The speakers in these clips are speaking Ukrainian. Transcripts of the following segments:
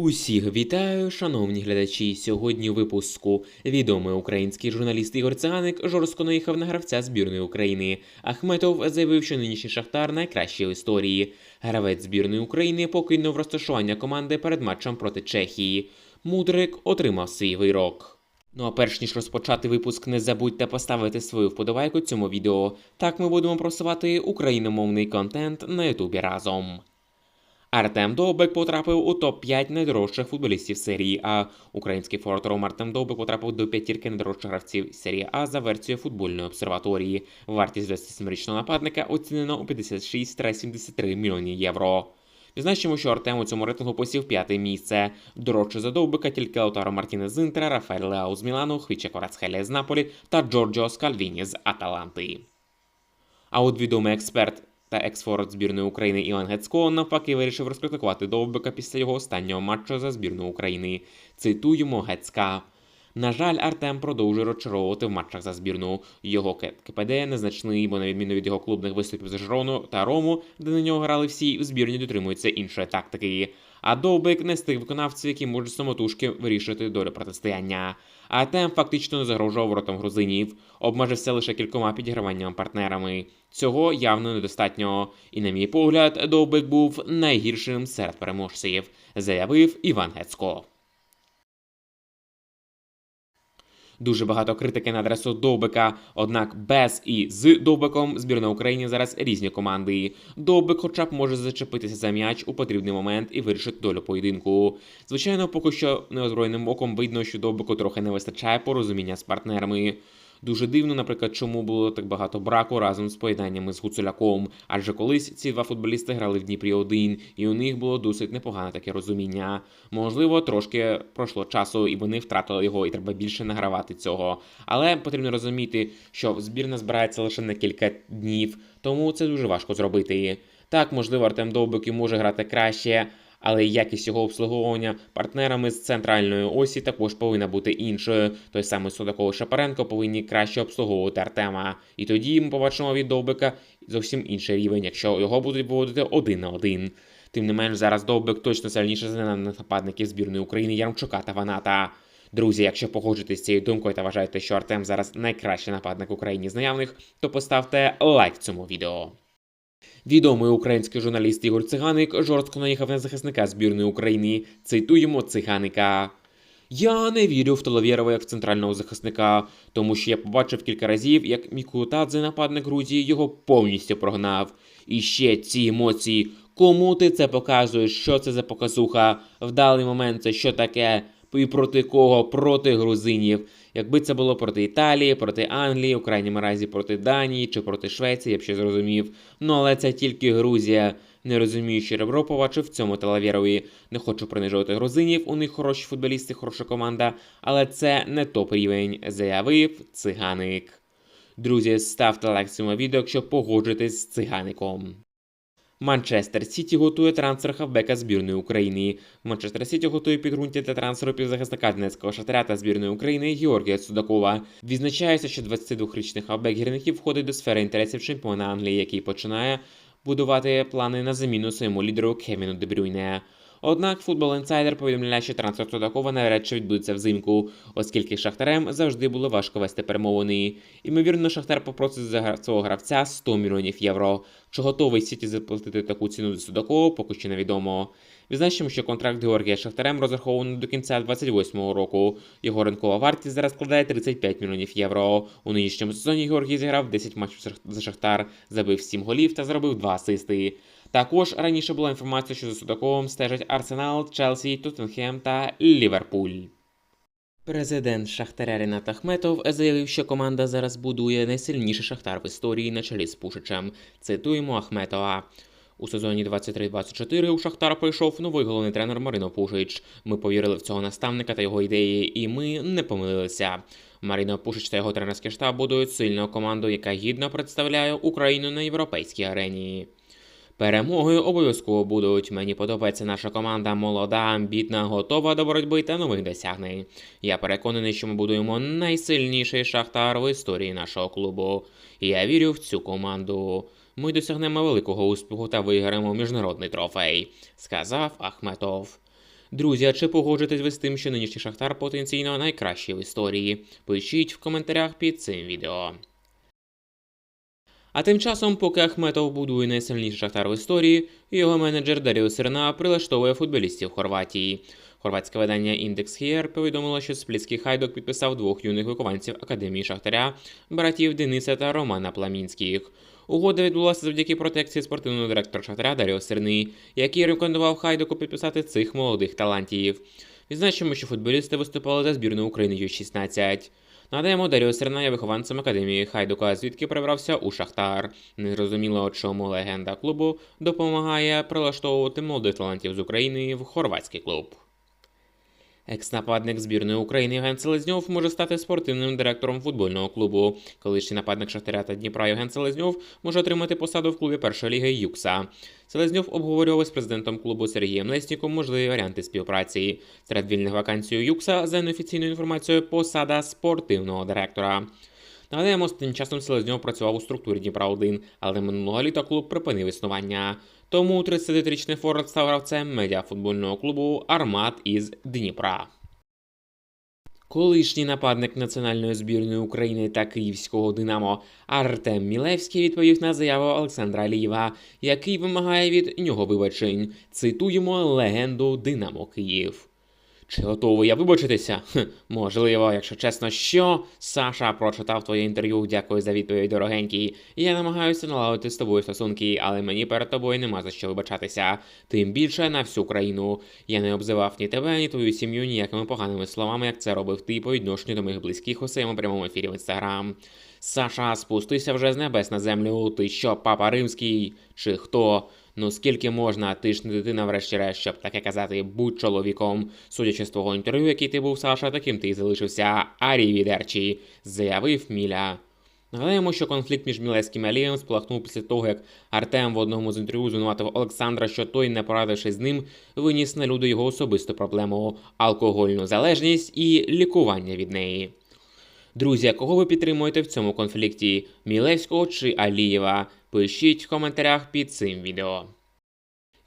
Усіх вітаю, шановні глядачі. Сьогодні у випуску відомий український журналіст Ігор Циганик жорстко наїхав на гравця збірної України. Ахметов заявив, що нинішній шахтар найкращий в історії. Гравець збірної України покинув розташування команди перед матчем проти Чехії. Мудрик отримав свій вирок. Ну а перш ніж розпочати випуск, не забудьте поставити свою вподобайку цьому відео. Так ми будемо просувати україномовний контент на Ютубі разом. Артем Довбек потрапив у топ-5 найдорожчих футболістів серії А. Український Ром Артем Довбек потрапив до п'ятірки найдорожчих гравців серії А за версією футбольної обсерваторії. Вартість 27-річного нападника оцінена у 56-73 мільйони євро. Відзначимо, що Артем у цьому рейтингу посів п'яте місце. Дорожче за Довбика тільки Лаутаро Мартінес з Інтера, Рафаель Леау з Мілану, Хвіча Корацхеля з Наполі та Джорджіо Скальвіні з Аталанти. А от відомий експерт та екс-форвард збірної України Іван Гецько навпаки вирішив розкритикувати Довбика після його останнього матчу за збірну України. Цитуємо Гецька. На жаль, Артем продовжує розчаровувати в матчах за збірну. Його КПД незначний, бо на відміну від його клубних виступів за Жирону та Рому, де на нього грали всі, в збірні дотримуються іншої тактики. А Довбик не з тих виконавців, які можуть самотужки вирішити долю протистояння. Артем фактично не загрожував воротам грузинів, обмежився лише кількома підіграваннями партнерами. Цього явно недостатньо. І, на мій погляд, Довбик був найгіршим серед переможців, заявив Іван Гецько. Дуже багато критики на адресу Довбика, однак без і з Довбиком збірна України зараз різні команди. Довбик хоча б може зачепитися за м'яч у потрібний момент і вирішити долю поєдинку. Звичайно, поки що неозброєним оком видно, що Довбику трохи не вистачає порозуміння з партнерами. Дуже дивно, наприклад, чому було так багато браку разом з поєднаннями з Гуцуляком, адже колись ці два футболісти грали в Дніпрі 1 і у них було досить непогане таке розуміння. Можливо, трошки пройшло часу, і вони втратили його, і треба більше награвати цього. Але потрібно розуміти, що збірна збирається лише на кілька днів, тому це дуже важко зробити. Так, можливо, Артем Довбик і може грати краще, але якість його обслуговування партнерами з центральної осі також повинна бути іншою. Той самий Судаков і Шапаренко повинні краще обслуговувати Артема. І тоді ми побачимо від Довбика зовсім інший рівень, якщо його будуть виводити один на один. Тим не менш, зараз Довбик точно сильніше за нападників збірної України Ярмчука та Ваната. Друзі, якщо погоджуєтесь з цією думкою та вважаєте, що Артем зараз найкращий нападник України з наявних, то поставте лайк цьому відео. Відомий український журналіст Ігор Циганик жорстко наїхав на захисника збірної України. Цитуємо циганика. Я не вірю в Толовєрова як в центрального захисника, тому що я побачив кілька разів, як Мікутадзе, нападник Грузії, його повністю прогнав. І ще ці емоції. Кому ти це показуєш? Що це за показуха? В даний момент це що таке? І проти кого? Проти грузинів. Якби це було проти Італії, проти Англії, у крайньому разі проти Данії чи проти Швеції, я б ще зрозумів. Ну але це тільки Грузія. Не розумію, що ребро побачив в цьому Талавєрові. Не хочу принижувати грузинів, у них хороші футболісти, хороша команда, але це не топ рівень, заявив циганик. Друзі, ставте лайк цьому відео, якщо погоджуєтесь з цигаником. Манчестер Сіті готує трансфер хавбека збірної України. Манчестер Сіті готує підґрунтя для трансферу півзахисника Донецького шатаря та збірної України Георгія Судакова. Відзначається, що 22-річний хавбек гірників входить до сфери інтересів чемпіона Англії, який починає будувати плани на заміну своєму лідеру Кевіну Дебрюйне. Однак футбол інсайдер повідомляє, що трансфер Судакова навряд чи відбудеться взимку, оскільки шахтарем завжди було важко вести перемовини. Імовірно, шахтар попросить за свого гравця 100 мільйонів євро. Чи готовий Сіті заплатити таку ціну за Судакова, поки що невідомо. Відзначимо, що контракт Георгія Шахтарем розрахований до кінця 28-го року. Його ринкова вартість зараз складає 35 мільйонів євро. У нинішньому сезоні Георгій зіграв 10 матчів за Шахтар, забив 7 голів та зробив 2 асисти. Також раніше була інформація, що за Судаковим стежать Арсенал, Челсі, Тоттенхем та Ліверпуль. Президент Шахтаря Ренат Ахметов заявив, що команда зараз будує найсильніший шахтар в історії на чолі з Пушичем. Цитуємо Ахметова. У сезоні 23-24 у Шахтар прийшов новий головний тренер Марино Пушич. Ми повірили в цього наставника та його ідеї, і ми не помилилися. Маріно Пушич та його тренерський штаб будують сильну команду, яка гідно представляє Україну на європейській арені. Перемогою обов'язково будуть. Мені подобається наша команда молода, амбітна, готова до боротьби та нових досягнень. Я переконаний, що ми будуємо найсильніший шахтар в історії нашого клубу. Я вірю в цю команду. Ми досягнемо великого успіху та виграємо міжнародний трофей, сказав Ахметов. Друзі, чи погоджуєтесь ви з тим, що нинішній Шахтар потенційно найкращий в історії? Пишіть в коментарях під цим відео. А тим часом, поки Ахметов будує найсильніший шахтар в історії, його менеджер Даріо Серна прилаштовує футболістів Хорватії. Хорватське видання Індекс Хієр повідомило, що Сплітський хайдок підписав двох юних вихованців академії Шахтаря, братів Дениса та Романа Пламінських. Угода відбулася завдяки протекції спортивного директора Шахтаря Даріо Серни, який рекомендував Хайдоку підписати цих молодих талантів. Відзначимо, що футболісти виступали за збірну України Ю-16. Нагадаємо, Даріо Серна є вихованцем академії Хайдука, звідки прибрався у Шахтар. Незрозуміло, чому легенда клубу допомагає прилаштовувати молодих талантів з України в хорватський клуб. Екс-нападник збірної України Євген Селезньов може стати спортивним директором футбольного клубу. Колишній нападник Шахтаря та Дніпра Євген Селезньов може отримати посаду в клубі першої ліги Юкса. Селезньов обговорював з президентом клубу Сергієм Лесніком можливі варіанти співпраці. Серед вільних вакансій Юкса за неофіційною інформацією посада спортивного директора. Нагадаємо, останнім часом Селезньов працював у структурі Дніпра 1 але минулого літа клуб припинив існування. Тому 39-річний Форвард став гравцем медіафутбольного клубу Армат із Дніпра. Колишній нападник національної збірної України та київського Динамо Артем Мілевський відповів на заяву Олександра Алієва, який вимагає від нього вибачень. Цитуємо легенду Динамо Київ. Чи готовий я вибачитися? Хм, можливо, якщо чесно, що Саша прочитав твоє інтерв'ю. Дякую за відповідь, дорогенький. Я намагаюся налагодити з тобою стосунки, але мені перед тобою нема за що вибачатися. Тим більше на всю країну. Я не обзивав ні тебе, ні твою сім'ю ніякими поганими словами, як це робив ти по відношенню до моїх близьких у своєму прямому ефірі в інстаграм. Саша, спустися вже з небес на землю. Ти що, папа римський? Чи хто? Ну скільки можна, ти ж не дитина, врешті-решт, щоб таке казати, будь чоловіком. Судячи з твого інтерв'ю, який ти був, Саша, таким ти і залишився. Арівідерчі, заявив Міля. Нагадаємо, що конфлікт між Мілецьким і Алієм спалахнув після того, як Артем в одному з інтерв'ю звинуватив Олександра, що той, не порадившись з ним, виніс на люди його особисту проблему алкогольну залежність і лікування від неї. Друзі, кого ви підтримуєте в цьому конфлікті? Мілевського чи Алієва? Пишіть в коментарях під цим відео.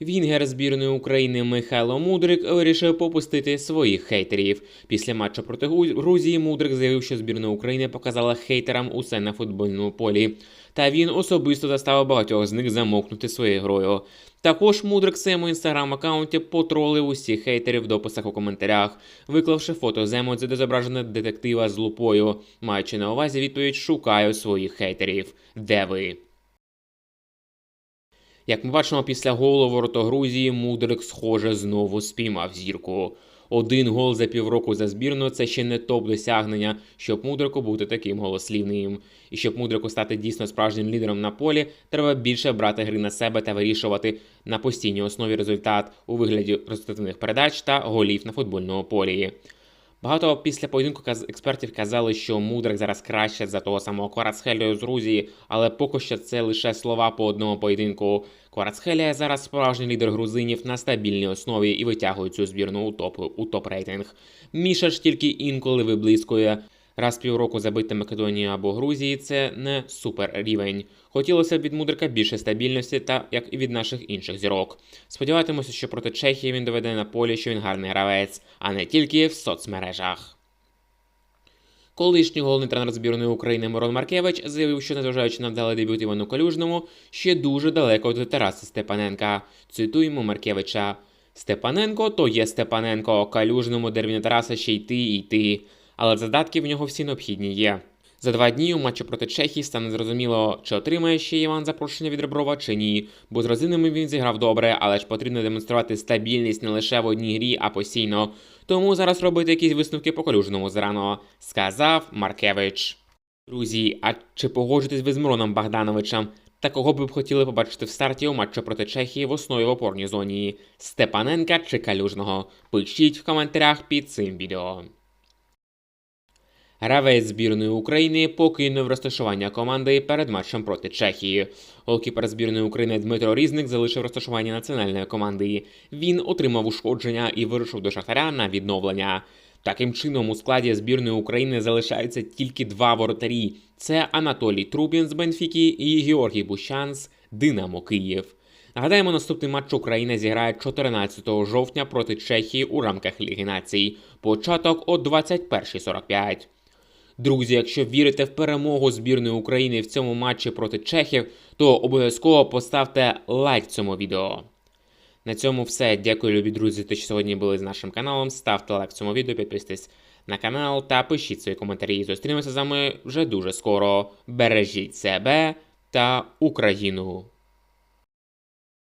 Вінгер збірної України Михайло Мудрик вирішив попустити своїх хейтерів. Після матчу проти Грузії Мудрик заявив, що збірна України показала хейтерам усе на футбольному полі. Та він особисто заставив багатьох з них замовкнути своєю грою. Також Мудрик в своєму інстаграм-аккаунті потролив усіх хейтерів в дописах у коментарях, виклавши фото з емодзі, де зображено детектива з лупою, маючи на увазі відповідь Шукаю своїх хейтерів. Де ви? Як ми бачимо, після голу ворота Грузії Мудрик, схоже, знову спіймав зірку. Один гол за півроку за збірну це ще не топ досягнення, щоб Мудрику бути таким голослівним. І щоб Мудрику стати дійсно справжнім лідером на полі, треба більше брати гри на себе та вирішувати на постійній основі результат у вигляді результативних передач та голів на футбольному полі. Багато після поєдинку експертів казали, що Мудрик зараз краще за того самого Кварацхелію з Грузії, але поки що це лише слова по одному поєдинку. Кварацхелія зараз справжній лідер грузинів на стабільній основі і витягує цю збірну у топ у топ рейтинг. Міша ж тільки інколи виблискує. Раз півроку забити Македонії або Грузії це не супер рівень. Хотілося б від Мудрика більше стабільності, та як і від наших інших зірок. Сподіватимося, що проти Чехії він доведе на полі, що він гарний гравець, а не тільки в соцмережах. Колишній головний тренер збірної України Мирон Маркевич заявив, що незважаючи на вдалий дебют Івану Калюжному, ще дуже далеко до Тараса Степаненка. Цитуємо Маркевича. Степаненко то є Степаненко, Калюжному деревні Тараса ще йти йти. Але задатки в нього всі необхідні є. За два дні у матчі проти Чехії стане зрозуміло, чи отримає ще Іван запрошення від Реброва чи ні. Бо з розинами він зіграв добре, але ж потрібно демонструвати стабільність не лише в одній грі, а постійно. Тому зараз робити якісь висновки по калюжному зрано, сказав Маркевич. Друзі, а чи погоджуєтесь ви з Мироном Богдановичем? Та кого б хотіли побачити в старті у матчі проти Чехії в основі в опорній зоні? Степаненка чи Калюжного? Пишіть в коментарях під цим відео. Гравець збірної України покинув розташування команди перед матчем проти Чехії. Голкіпер збірної України Дмитро Різник залишив розташування національної команди. Він отримав ушкодження і вирушив до Шахтаря на відновлення. Таким чином, у складі збірної України залишаються тільки два воротарі: це Анатолій Трубін з Бенфіки і Георгій Бущан з Динамо Київ. Нагадаємо, наступний матч Україна зіграє 14 жовтня проти Чехії у рамках Ліги Націй. Початок о 21.45. Друзі, якщо вірите в перемогу збірної України в цьому матчі проти Чехів, то обов'язково поставте лайк цьому відео. На цьому все. Дякую, любі друзі, що сьогодні були з нашим каналом. Ставте лайк цьому відео, підписуйтесь на канал та пишіть свої коментарі. Зустрінемося з вами вже дуже скоро. Бережіть себе та Україну.